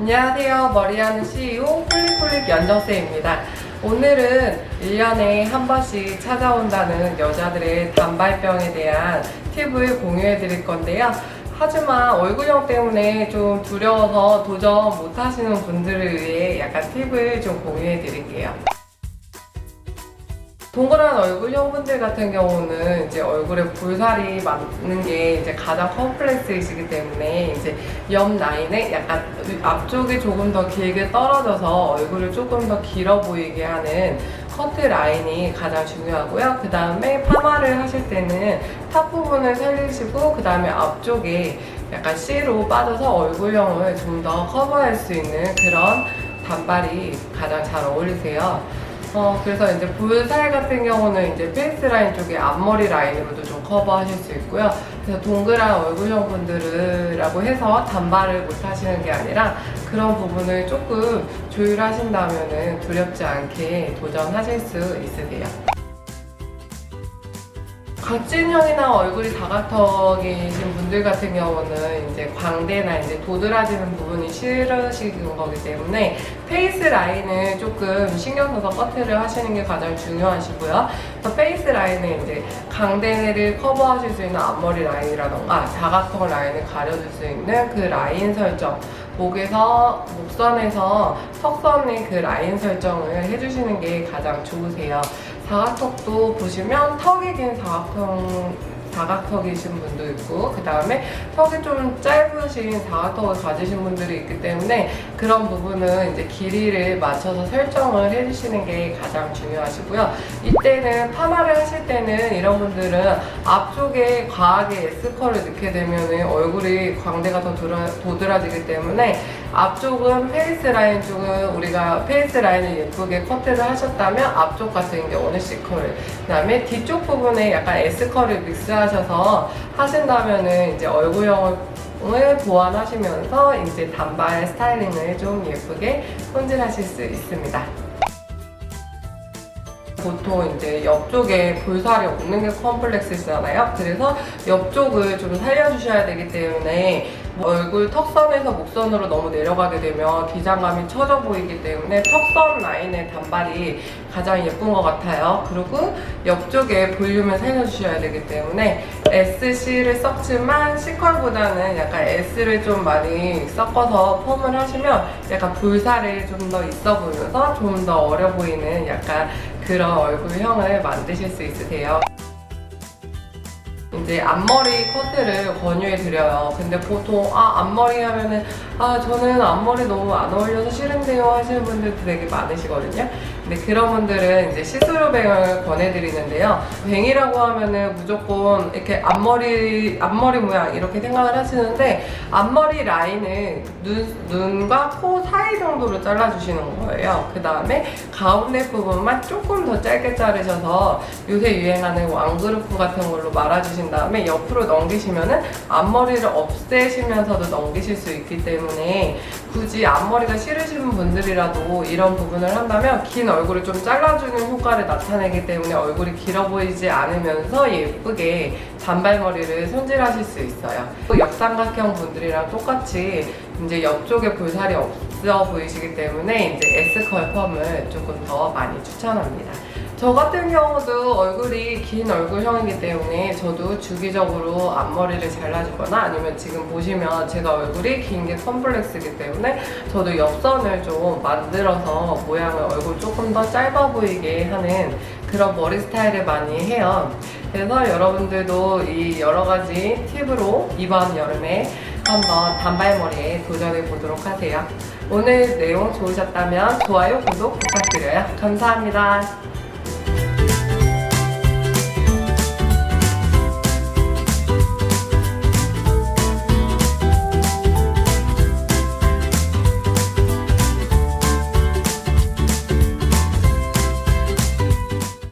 안녕하세요. 머리하는 CEO 폴리폴릭 연정쌤입니다. 오늘은 1년에 한 번씩 찾아온다는 여자들의 단발병에 대한 팁을 공유해 드릴 건데요. 하지만 얼굴형 때문에 좀 두려워서 도전 못 하시는 분들을 위해 약간 팁을 좀 공유해 드릴게요. 동그란 얼굴형 분들 같은 경우는 이제 얼굴에 볼살이 많은 게 이제 가장 컴플렉스이시기 때문에 이제 옆 라인에 약간 앞쪽이 조금 더 길게 떨어져서 얼굴을 조금 더 길어 보이게 하는 커트 라인이 가장 중요하고요. 그 다음에 파마를 하실 때는 탑 부분을 살리시고 그 다음에 앞쪽에 약간 C로 빠져서 얼굴형을 좀 더 커버할 수 있는 그런 단발이 가장 잘 어울리세요. 어, 그래서 이제 볼살 같은 경우는 이제 페이스 라인 쪽에 앞머리 라인으로도 좀 커버하실 수 있고요. 그래서 동그란 얼굴형 분들이라고 해서 단발을 못 하시는 게 아니라 그런 부분을 조금 조율하신다면은 두렵지 않게 도전하실 수 있으세요. 각진형이나 얼굴이 다각턱이신 분들 같은 경우는 이제 광대나 이제 도드라지는 부분이 싫으신 거기 때문에 페이스 라인을 조금 신경 써서 커트를 하시는 게 가장 중요하시고요. 그래서 페이스 라인은 이제 강대를 커버하실 수 있는 앞머리 라인이라던가 다각턱 라인을 가려줄 수 있는 그 라인 설정 목에서 목선에서 턱선의 그 라인 설정을 해주시는 게 가장 좋으세요. 사각턱도 보시면 턱이 긴 사각턱 사각턱이신 분도 있고 그 다음에 턱이 좀 짧으신 사각턱을 가지신 분들이 있기 때문에 그런 부분은 이제 길이를 맞춰서 설정을 해주시는 게 가장 중요하시고요. 이때는 파마를 하실 때는 이런 분들은 앞쪽에 과하게 S컬을 넣게 되면 얼굴이 광대가 더 도드라, 도드라지기 때문에 앞쪽은 페이스 라인 쪽은 우리가 페이스 라인을 예쁘게 커트를 하셨다면 앞쪽 같은 경우는 C컬 그 다음에 뒤쪽 부분에 약간 S컬을 믹스하셔서 하신다면은 이제 얼굴형을 보완하시면서 이제 단발 스타일링을 좀 예쁘게 손질하실 수 있습니다. 보통 이제 옆쪽에 볼살이 없는 게 컴플렉스잖아요. 그래서 옆쪽을 좀 살려주셔야 되기 때문에 얼굴 턱선에서 목선으로 너무 내려가게 되면 기장감이 처져 보이기 때문에 턱선 라인의 단발이 가장 예쁜 것 같아요. 그리고 옆쪽에 볼륨을 살려주셔야 되기 때문에 SC를 썼지만 C컬보다는 약간 S를 좀 많이 섞어서 펌을 하시면 약간 볼살이 좀 더 있어 보이면서 좀 더 어려 보이는 약간 그런 얼굴형을 만드실 수 있으세요. 이제 앞머리 커트를 권유해 드려요. 근데 보통 아 앞머리 하면은 아 저는 앞머리 너무 안 어울려서 싫은데요 하시는 분들도 되게 많으시거든요. 근데 그런 분들은 이제 시스루 뱅을 권해드리는데요. 뱅이라고 하면은 무조건 이렇게 앞머리 앞머리 모양 이렇게 생각을 하시는데 앞머리 라인은 눈 눈과 코 사이 정도로 잘라주시는 거예요. 그 다음에 가운데 부분만 조금 더 짧게 자르셔서 요새 유행하는 왕그루프 같은 걸로 말아주신 다음에 옆으로 넘기시면은 앞머리를 없애시면서도 넘기실 수 있기 때문에 굳이 앞머리가 싫으신 분들이라도 이런 부분을 한다면 긴 얼굴을 좀 잘라주는 효과를 나타내기 때문에 얼굴이 길어 보이지 않으면서 예쁘게 단발머리를 손질하실 수 있어요. 또 역삼각형 분들이랑 똑같이 이제 옆쪽에 볼살이 없어 보이시기 때문에 이제 S컬 펌을 조금 더 많이 추천합니다. 저 같은 경우도 얼굴이 긴 얼굴형이기 때문에 저도 주기적으로 앞머리를 잘라주거나 아니면 지금 보시면 제가 얼굴이 긴 게 컴플렉스이기 때문에 저도 옆선을 좀 만들어서 모양을 얼굴 조금 더 짧아 보이게 하는 그런 머리 스타일을 많이 해요. 그래서 여러분들도 이 여러 가지 팁으로 이번 여름에 한번 단발머리에 도전해 보도록 하세요. 오늘 내용 좋으셨다면 좋아요, 구독 부탁드려요. 감사합니다.